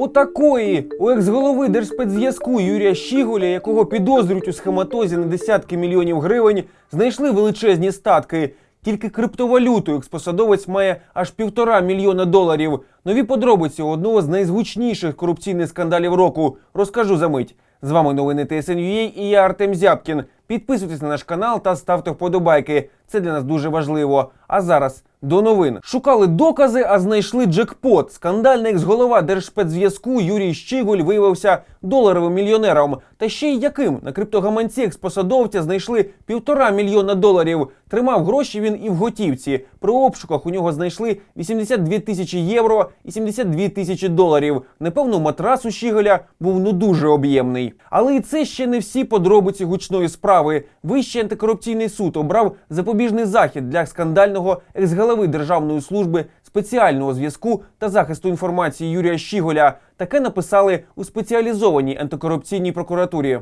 Отакої у екс-голови Держспецзв'язку Юрія Щіголя, якого підозрюють у схематозі на десятки мільйонів гривень, знайшли величезні статки. Тільки криптовалюту експосадовець має аж півтора мільйона доларів. Нові подробиці одного з найзвучніших корупційних скандалів року розкажу за мить. З вами новини ТСНЮА і я Артем Зябкін. Підписуйтесь на наш канал та ставте вподобайки. Це для нас дуже важливо. А зараз до новин. Шукали докази, а знайшли джекпот. Скандальний екс-голова Держспецзв'язку Юрій Щіголь виявився доларовим мільйонером. Та ще й яким на криптогаманці експосадовця знайшли півтора мільйона доларів. Тримав гроші він і в готівці. При обшуках у нього знайшли 82 тисячі євро і 72 тисячі доларів. Напевно, матрас у Щіголя був ну дуже об'ємний. Але і це ще не всі подробиці гучної справи. Вищий антикорупційний суд обрав запобіжний захід для скандального екс-голови Державної служби спеціального зв'язку та захисту інформації Юрія Щіголя. Таке написали у спеціалізованій антикорупційній прокуратурі.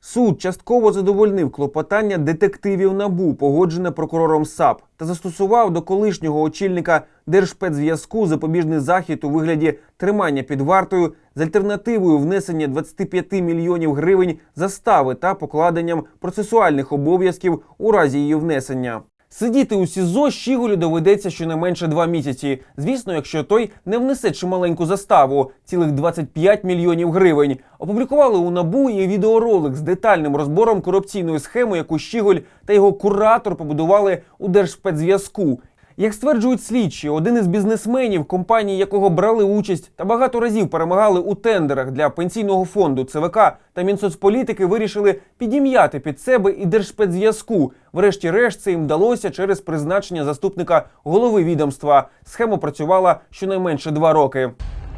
Суд частково задовольнив клопотання детективів НАБУ, погоджене прокурором САП, та застосував до колишнього очільника Держспецзв'язку запобіжний захід у вигляді тримання під вартою з альтернативою внесення 25 мільйонів гривень застави та покладенням процесуальних обов'язків у разі її внесення. Сидіти у СІЗО Щіголю доведеться щонайменше два місяці. Звісно, якщо той не внесе чималеньку заставу цілих 25 мільйонів гривень. Опублікували у набу і відеоролик з детальним розбором корупційної схеми, яку Щіголь та його куратор побудували у Держспецзв'язку. Як стверджують слідчі, один із бізнесменів, компанії якого брали участь та багато разів перемагали у тендерах для пенсійного фонду ЦВК та Мінсоцполітики, вирішили підім'яти під себе і Держспецзв'язку. Врешті-решт це їм вдалося через призначення заступника голови відомства. Схема працювала щонайменше два роки.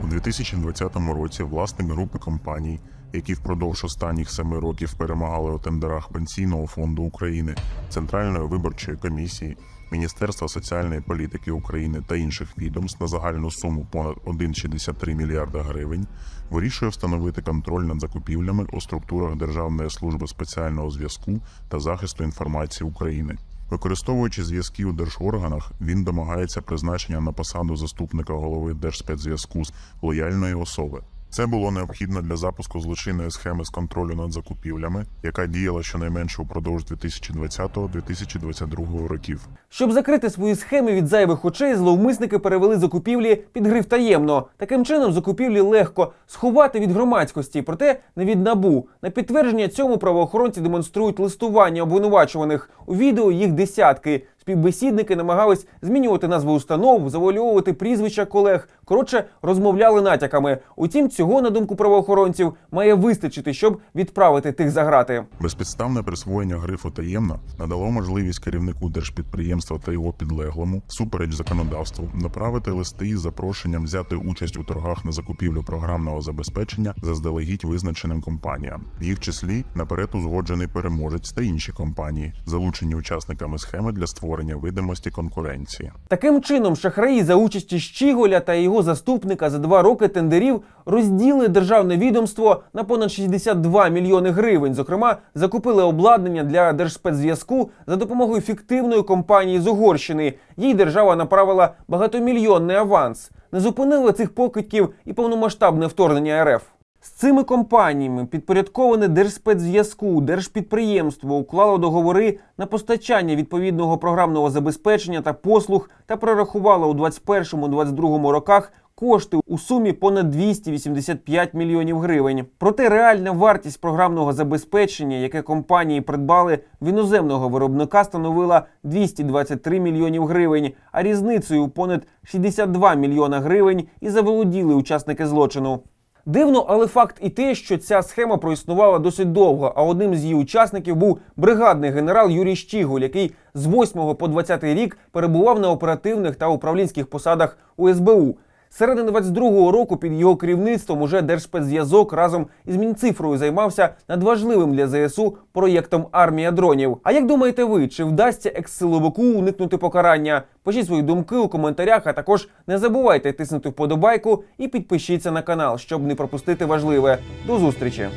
У 2020 році власник групи компаній, які впродовж останніх семи років перемагали у тендерах Пенсійного фонду України, Центральної виборчої комісії, Міністерства соціальної політики України та інших відомств на загальну суму понад 1,63 мільярда гривень, вирішує встановити контроль над закупівлями у структурах Державної служби спеціального зв'язку та захисту інформації України. Використовуючи зв'язки у держорганах, він домагається призначення на посаду заступника голови Держспецзв'язку з лояльної особи. Це було необхідно для запуску злочинної схеми з контролю над закупівлями, яка діяла щонайменше упродовж 2020-2022 років. Щоб закрити свої схеми від зайвих очей, зловмисники перевели закупівлі під гриф таємно. Таким чином, закупівлі легко сховати від громадськості, проте не від набу. На підтвердження цьому правоохоронці демонструють листування обвинувачуваних. У відео їх десятки. Співбесідники намагались змінювати назви установ, завуальовувати прізвища колег. Коротше, розмовляли натяками. Утім, цього, на думку правоохоронців, має вистачити, щоб відправити тих за грати. Безпідставне присвоєння грифу таємно надало можливість керівнику держпідприємства та його підлеглому, супереч законодавству, направити листи із запрошенням взяти участь у торгах на закупівлю програмного забезпечення заздалегідь визначеним компаніям, в їх числі наперед узгоджений переможець та інші компанії, залучені учасниками схеми для створення видимості конкуренції. Таким чином, шахраї за участі Щіголя та його заступника за два роки тендерів розділили державне відомство на понад 62 мільйони гривень. Зокрема, закупили обладнання для Держспецзв'язку за допомогою фіктивної компанії з Угорщини. Їй держава направила багатомільйонний аванс. Не зупинили цих покидьків і повномасштабне вторгнення РФ. З цими компаніями підпорядковане Держспецзв'язку, держпідприємство уклало договори на постачання відповідного програмного забезпечення та послуг та прорахувало у 2021-2022 роках кошти у сумі понад 285 мільйонів гривень. Проте реальна вартість програмного забезпечення, яке компанії придбали в іноземного виробника, становила 223 мільйонів гривень, а різницею понад 62 мільйона гривень і заволоділи учасники злочину. Дивно, але факт і те, що ця схема проіснувала досить довго. А одним з її учасників був бригадний генерал Юрій Щігуль, який з 8 по 20 рік перебував на оперативних та управлінських посадах у СБУ. Середини 22-го року під його керівництвом уже Держспецзв'язок разом із Мінцифрою займався надважливим для ЗСУ проєктом Армія дронів. А як думаєте ви, чи вдасться екс-силовику уникнути покарання? Пишіть свої думки у коментарях, а також не забувайте тиснути вподобайку і підпишіться на канал, щоб не пропустити важливе. До зустрічі!